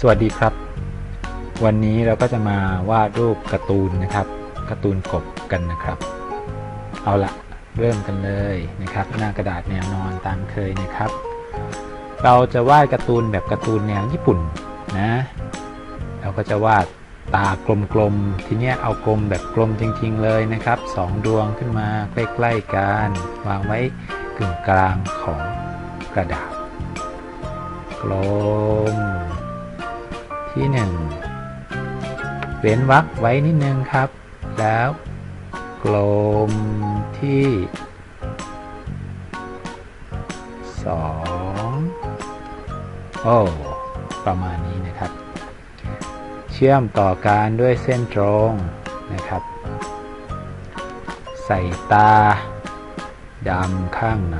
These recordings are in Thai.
สวัสดีครับ วันนี้เราก็จะมาวาดรูปการ์ตูนนะครับการ์ตูนกบกันนะครับ เอาละเริ่มกันเลยนะครับ หน้ากระดาษแนวนอนตามเคยนะครับ เราจะวาดการ์ตูนแบบการ์ตูนแนวญี่ปุ่นนะเราก็จะวาดตากลมๆทีเนี้ยเอากลมแบบกลมจริงๆเลยนะครับสองดวงขึ้นมาใกล้ๆกันวางไว้กึ่งกลางของกระดาษกลม ที่หนึ่งเว้นวรรคไว้นิดนึงครับ แล้วกลมที่สองโอ้ ประมาณนี้นะครับ เชื่อมต่อกันด้วยเส้นตรงนะครับ ใส่ตาดำข้างใน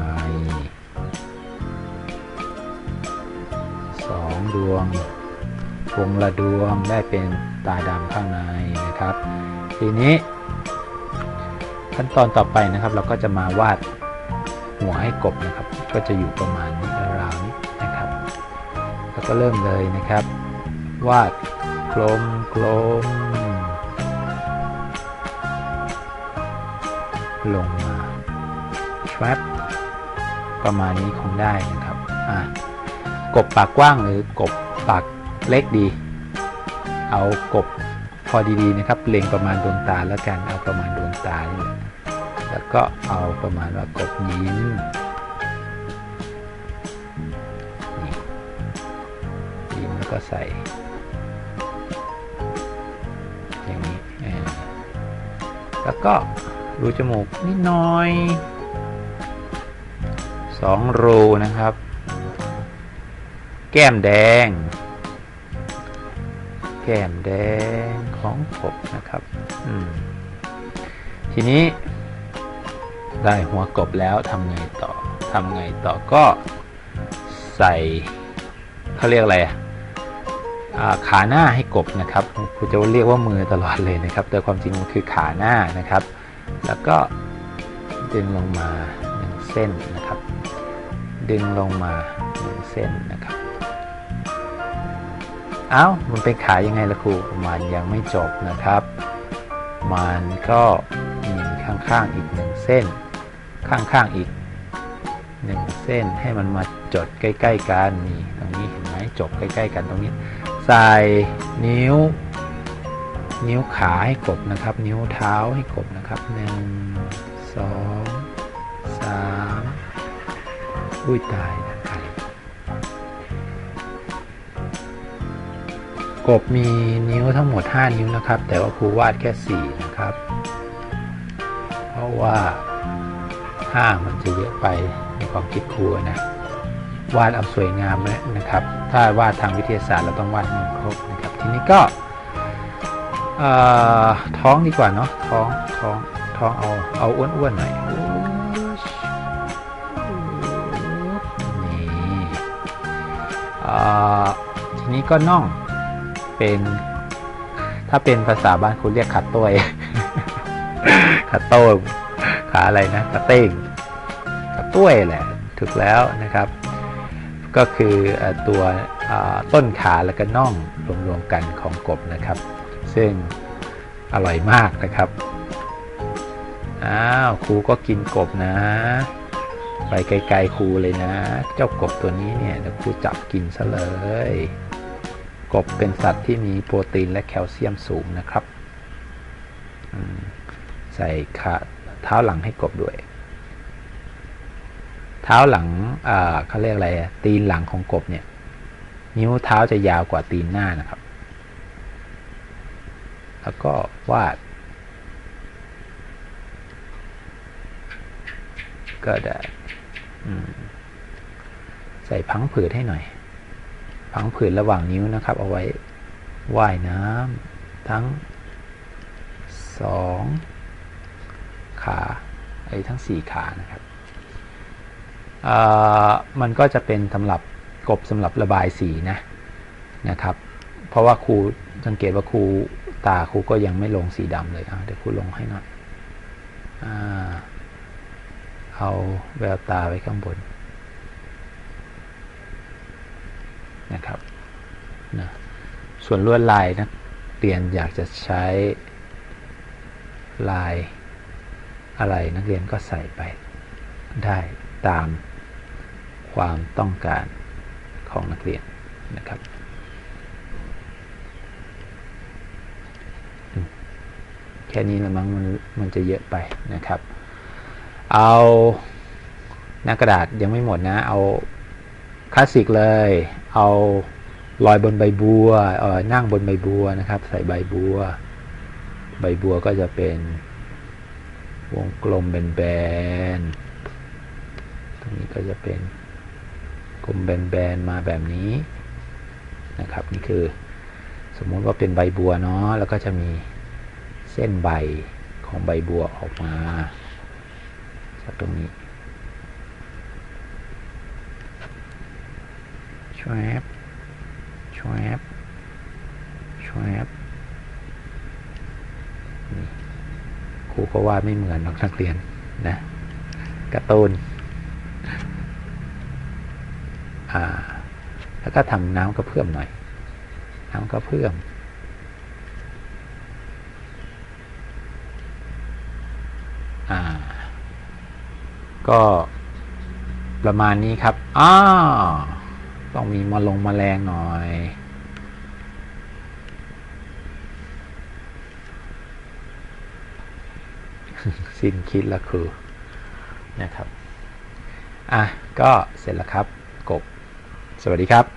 สองดวง วงละดวงได้เป็นตาดำข้างในนะครับ ทีนี้ ขั้นตอนต่อไปนะครับ เราก็จะมาวาดหัวให้กบนะครับ ก็จะอยู่ประมาณนี้ราวนี้นะครับ แล้วก็เริ่มเลยนะครับ วาดกลมกลมลงมา trap ประมาณนี้คงได้นะครับอ่ากบปากกว้างหรือกบปาก เล็กดี เอากบพอดีๆนะครับ เล็งประมาณดวงตาแล้วกันเอาประมาณดวงตานี่แหละแล้วก็เอาประมาณว่ากบยิ้มยิ้มแล้วก็ใส่อย่างนี้แล้วก็รูจมูกนิดหน่อยสองรูนะครับ แก้มแดง แก้มแดงของกบนะครับ ทีนี้ได้หัวกบแล้วทำไงต่อทำไงต่อก็ใส่เขาเรียกอะไรขาหน้าให้กบนะครับครูจะเรียกว่ามือตลอดเลยนะครับ แต่ความจริงมันคือขาหน้านะครับ แล้วก็ดึงลงมาหนึ่งเส้นนะครับ ดึงลงมาหนึ่งเส้นนะครับ เอ้ามันเป็นขายยังไงล่ะครูมันยังไม่จบนะครับ มันก็มีข้างๆอีกหนึ่งเส้น ข้างๆอีกหนึ่งเส้นให้มันมาจดใกล้ ๆ กันนี่ตรงนี้เห็นไหมจบใกล้ ๆ กันตรงนี้ ใส่นิ้ว นิ้วขาให้กบนะครับ นิ้วเท้าให้กบนะครับหนึ่งสองสามอุ้ยตายนะ กบมีนิ้วทั้งหมด 5 นิ้วนะครับ แต่ว่าครูวาดแค่ 4 นะครับ เพราะว่า 5 มันจะเยอะไปในความคิดครูนะ วาดเอาสวยงามเลยนะครับ ถ้าวาดทางวิทยาศาสตร์เราต้องวาดให้มันครบนะครับ ทีนี้ก็ท้องดีกว่าเนาะท้องท้องท้องเอาเอาอ้วนๆหน่อยนี่ทีนี้ก็น่อง เป็น ถ้าเป็นภาษาบ้านคุณเรียกขาต้วยขาโต้งขาอะไรนะขาเต้งขาต้วยแหละถูกแล้วนะครับ ก็คือตัวต้นขาแล้วก็น่องรวมๆกันของกบนะครับ ซึ่งอร่อยมากนะครับอ้าวครูก็กินกบนะไปไกลๆครูเลยนะ เจ้ากบตัวนี้เนี่ยเดี๋ยวครูจับกินซะเลย กบเป็นสัตว์ที่มีโปรตีนและแคลเซียมสูงนะครับ ใส่ขาเท้าหลังให้กบด้วย เท้าหลังเขาเรียกอะไรตีนหลังของกบเนี่ย นิ้วเท้าจะยาวกว่าตีนหน้านะครับ แล้วก็วาด ก็ได้ใส่พังผืดให้หน่อย พังผืดระหว่างนิ้วนะครับ เอาไว้ว่ายน้ำทั้งสองขาไอ้ทั้งสี่ขานะครับมันก็จะเป็นสำหรับกบสำหรับระบายสีนะนะครับ เพราะว่าครูสังเกตว่าครูตาครูก็ยังไม่ลงสีดำเลยเดี๋ยวครูลงให้หน่อยอาเอาแววตาไว้ข้างบน นะครับนะ ส่วนลวดลายนักเรียนอยากจะใช้ลายอะไรนักเรียนก็ใส่ไปได้ตามความต้องการของนักเรียนนะครับแค่นี้ละมั้งมันมันจะเยอะไปนะครับ เอาหน้ากระดาษยังไม่หมดนะ เอาคลาสสิกเลย เอา ลอยบนใบบัวเออนั่งบนใบบัวนะครับ ใส่ใบบัว ใบบัวก็จะเป็น วงกลมแบนๆตรงนี้ก็จะเป็นกลมแบนๆมาแบบนี้นะครับ นี่คือ สมมุติว่าเป็นใบบัวเนาะแล้วก็จะมีเส้นใบของใบบัวออกมาจากตรงนี้ชวบ ชวบชวบนี่ครูก็ว่าไม่เหมือนนักเรียนนะกร์ตูนอ่า แล้วก็ทำน้ำกระเพื่อมหน่อย น้ำกระเพื่อมอ่า ก็ประมาณนี้ครับ อ้า ต้องมีมาลงมาแรงหน่อยสิ้นคิดแล้วคือนะครับ อะ ก็เสร็จแล้วครับ กบ สวัสดีครับ